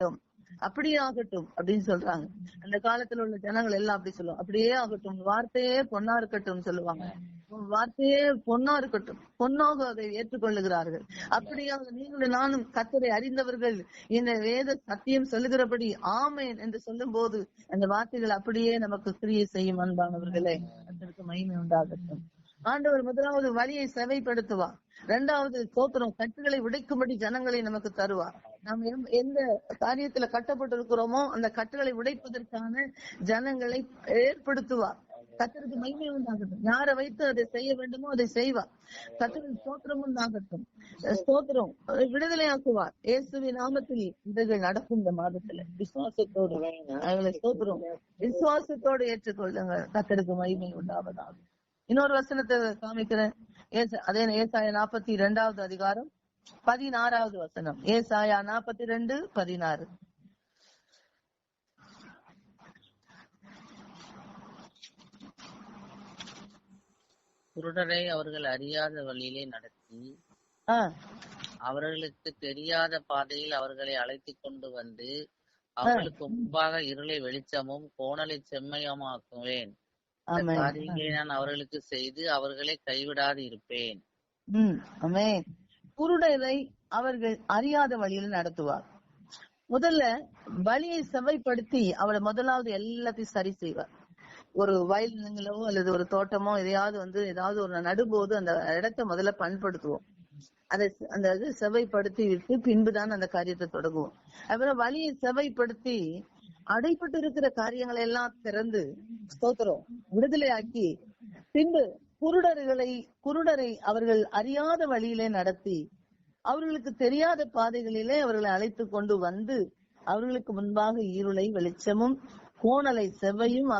ஆகட்டும். அப்படியே ஆகட்டும் அப்படின்னு சொல்றாங்க. அந்த காலத்துல உள்ள ஜனங்கள் எல்லாம் அப்படி சொல்லுவாங்க. அப்படியே ஆகட்டும். வார்த்தையே பொன்னா இருக்கட்டும் சொல்லுவாங்க. வார்த்தையே பொண்ணா இருக்கட்டும். பொன்னாக அதை ஏற்றுக்கொள்ளுகிறார்கள். அப்படியாக நீங்களும் நானும் கத்தரை அறிந்தவர்கள். இந்த வேத சத்தியம் சொல்லுகிறபடி ஆமேன் என்று சொல்லும் போது அந்த வார்த்தைகள் அப்படியே நமக்கு கிரியை செய்யும் அன்பானவர்களே. அதற்கு மகிமை உண்டாகட்டும். ஆண்டவர் முதலாவது வழியை செவைப்படுத்துவார் இரண்டாவது சோத்திரம் கட்டுகளை உடைக்கும்படி ஜனங்களை நமக்கு தருவார் நாம் எம்- எந்த காரியத்துல கட்டப்பட்டிருக்கிறோமோ அந்த கட்டுகளை உடைப்பதற்கான ஜனங்களை ஏற்படுத்துவார் கத்தருக்கு மகிமை உண்டாகட்டும். யாரை வைத்து அதை செய்ய வேண்டுமோ அதை செய்வார் கத்தருக்கு ஸ்தோத்திரம் உண்டாகட்டும். ஸ்தோத்திரம் விடுதலையாக்குவார். இயேசுவின் நாமத்தில் இவைகள் நடக்கும் இந்த மாதத்துல. விசுவாசத்தோடு அவங்களை ஸ்தோத்திரம். விசுவாசத்தோடு ஏற்றுக்கொள்ளுங்க கத்தருக்கு மகிமை உண்டாவதாகும் இன்னொரு வசனத்தை காமிக்கிறேன். அதே ஏசாயா நாற்பத்தி இரண்டாவது அதிகாரம் பதினாறாவது வசனம். ஏசாயா நாற்பத்தி ரெண்டு பதினாறு. குருடரை அவர்கள் அறியாத வழியிலே நடத்தி அவர்களுக்கு தெரியாத பாதையில் அவர்களை அழைத்துக் கொண்டு வந்து அவர்களுக்கு முன்பாக இருளை வெளிச்சமும் கோணலை செம்மையமாக்குவேன். காரியங்களை நான் அவர்களுக்கு செய்து அவர்களை கைவிடாது இருப்பேன் குருடரை அவர்கள் அறியாத வழியில் நடத்துவார். முதல்ல வழியை செவைப்படுத்தி அவளை முதலாவது எல்லாத்தையும் சரி செய்வார். ஒரு வயல் நிலங்களோ அல்லது ஒரு தோட்டமோ எதையாவது வந்து ஏதாவது ஒரு நடும்போது அந்த இடத்தை முதல்ல பண்படுத்துவோம். அதை அந்த இது செவைப்படுத்தி விட்டு பின்புதான் அந்த காரியத்தை தொடங்குவோம். அப்புறம் வழியை செவைப்படுத்தி அடைப்பட்டு இருக்கிற காரியங்களை எல்லாம் திறந்து ஸ்தோத்திரம் விடுதலையாக்கி பின்பு குருடர்களை குருடரை அவர்கள் அறியாத வழியிலே நடத்தி அவர்களுக்கு தெரியாத பாதைகளிலே அவர்களை அழைத்து கொண்டு வந்து அவர்களுக்கு முன்பாக இருளை வெளிச்சமும் கோணலை செவ்வையும்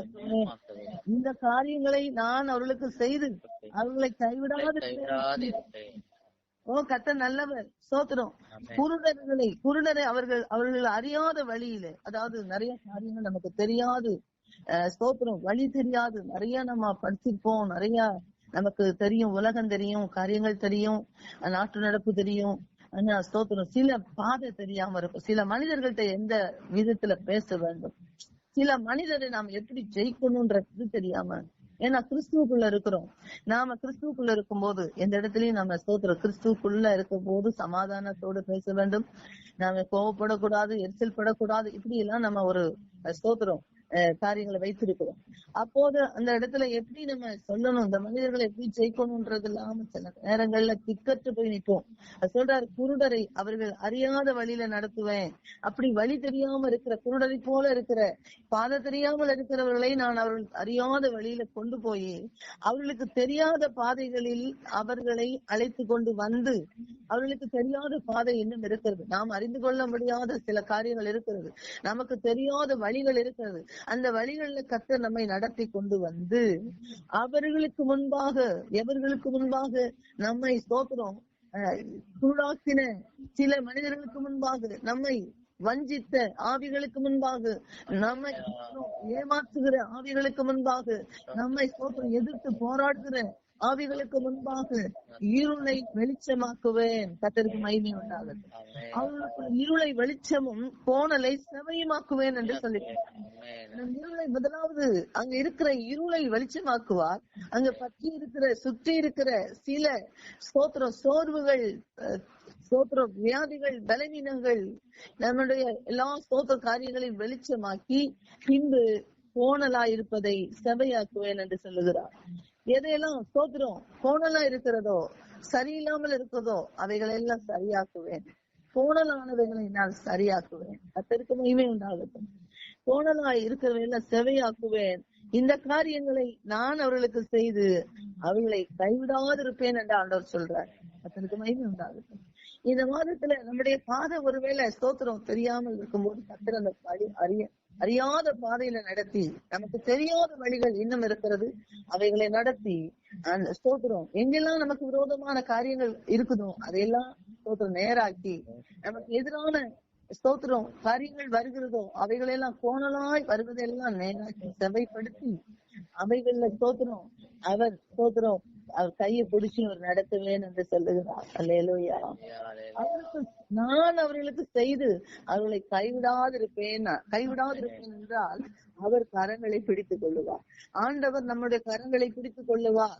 இந்த காரியங்களை நான் அவர்களுக்கு செய்து அவர்களை கைவிடாது ஓ கத்த நல்லவர். சோத்திரம். குருடர்களை குருடரை அவர்கள் அவர்கள் அறியாத வழியிலே அதாவது நிறைய காரியங்கள் நமக்கு தெரியாது. அஹ், ஸ்தோத்திரம். வழி தெரியாது. நிறைய நம்ம படிச்சிருப்போம். நிறைய நமக்கு தெரியும். உலகம் தெரியும். காரியங்கள் தெரியும். நாட்டு நடப்பு தெரியும். ஆனா ஸ்தோத்திரம். சில பாதை தெரியாம இருக்கும் சில மனிதர்கள்ட்ட எந்த விதத்துல பேச வேண்டும்? சில மனிதரை நாம் எப்படி ஜெயிக்கணும்ன்றது தெரியாம ஏன்னா கிறிஸ்துவுக்குள்ள இருக்கிறோம். நாம கிறிஸ்துவுக்குள்ள இருக்கும்போது எந்த இடத்துலயும் நம்ம ஸ்தோத்திரம் கிறிஸ்துவுக்குள்ள இருக்கும் போது சமாதானத்தோடு பேச வேண்டும். நாம கோவப்படக்கூடாது எரிச்சல் படக்கூடாது இப்படி எல்லாம் நம்ம ஒரு சோத்துறோம் ஸ்தோத்திரம். காரியங்களை வைத்திருக்கிறோம். அப்போது அந்த இடத்துல எப்படி நம்ம சொல்லணும்? இந்த மனிதர்களை எப்படி ஜெயிக்கணும்ன்றது இல்லாம சில நேரங்கள்ல திக்கற்று போய் நிற்போம். சொல்றாரு குருடரை அவர்கள் அறியாத வழியில நடத்துவேன். அப்படி வழி தெரியாம இருக்கிற குருடரை போல இருக்கிற பாதை தெரியாமல் இருக்கிறவர்களை நான் அவர்கள் அறியாத வழியில கொண்டு போய் அவர்களுக்கு தெரியாத பாதைகளில் அவர்களை அழைத்து கொண்டு வந்து அவர்களுக்கு தெரியாத பாதை இன்னும் இருக்கிறது. நாம் அறிந்து கொள்ள முடியாத சில காரியங்கள் இருக்கிறது. நமக்கு தெரியாத வழிகள் இருக்கிறது. அந்த வழிகளில் கத்த நம்மை நடத்தி கொண்டு வந்து அவர்களுக்கு முன்பாக எவர்களுக்கு முன்பாக நம்மை ஸ்தோத்திரம் அஹ், சில மனிதர்களுக்கு முன்பாக நம்மை வஞ்சித்த ஆவிகளுக்கு முன்பாக நம்மை ஏமாற்றுகிற ஆவிகளுக்கு முன்பாக நம்மை ஸ்தோத்திரம் எதிர்த்து போராடுகிற ஆவிகளுக்கு முன்பாக இருளை வெளிச்சமாக்குவேன். கத்தருக்கு மகிமை ஆமென். அவர்களுக்கு இருளை வெளிச்சமும் கோணலை செவையுமாக்குவேன் என்று சொல்லி ஆமென். அந்த இருளை முதலாவது அங்க இருக்கிற இருளை வெளிச்சமாக்குவார். அங்க பற்றி இருக்கிற சுற்றி இருக்கிற சில ஸ்தோத்திரம் சோர்வுகள் ஸ்தோத்திரம் வியாதிகள் பலவீனங்கள் நம்முடைய எல்லா ஸ்தோத்திர காரியங்களையும் வெளிச்சமாக்கி பின்பு கோணலா இருப்பதை செவையாக்குவேன் என்று சொல்லுகிறார். எதையெல்லாம் ஸ்தோத்திரம் கோணலா இருக்கிறதோ சரியில்லாமல் இருக்கிறதோ அவைகளை எல்லாம் சரியாக்குவேன். கோணலானவைகளை நான் சரியாக்குவேன். கத்தருக்கு மகிமை உண்டாகட்டும். கோணலா இருக்கிறவையெல்லாம் செவையாக்குவேன். இந்த காரியங்களை நான் அவர்களுக்கு செய்து அவர்களை கைவிடாதிருப்பேன் என்று ஆண்டவர் சொல்றார். கத்தருக்கு மகிமை உண்டாகட்டும். இந்த மாதத்துல நம்முடைய பாதை ஒருவேளை ஸ்தோத்திரம் தெரியாமல் இருக்கும்போது கத்தர் அந்த அறிய அறியாத பாதையில நடத்தி நமக்கு தெரியாத வழிகள் இன்னும் இருக்கிறது. அவைகளை நடத்தி அந்த ஸ்தோத்திரம். எங்கெல்லாம் நமக்கு விரோதமான காரியங்கள் இருக்குதோ அதையெல்லாம் ஸ்தோத்திரம் நேராக்கி நமக்கு எதிரான ஸ்தோத்திரம் காரியங்கள் வருகிறதோ அவைகளெல்லாம் கோணலாய் வருவதெல்லாம் நேராக்கி செவைப்படுத்தி அவைகள்ல ஸ்தோத்திரம் அவர் ஸ்தோத்திரம் அவர் கையை பிடிச்சு அவர் நடத்துவேன் என்று சொல்லுகிறார். அல்லேலூயா. அவருக்கு நான் அவர்களுக்கு செய்து அவர்களை கைவிடாதிருப்பேன். கைவிடாதிருப்பேன் என்றால் அவர் கரங்களை பிடித்துக் கொள்ளுவார். ஆண்டவர் நம்முடைய கரங்களை பிடித்துக் கொள்ளுவார்.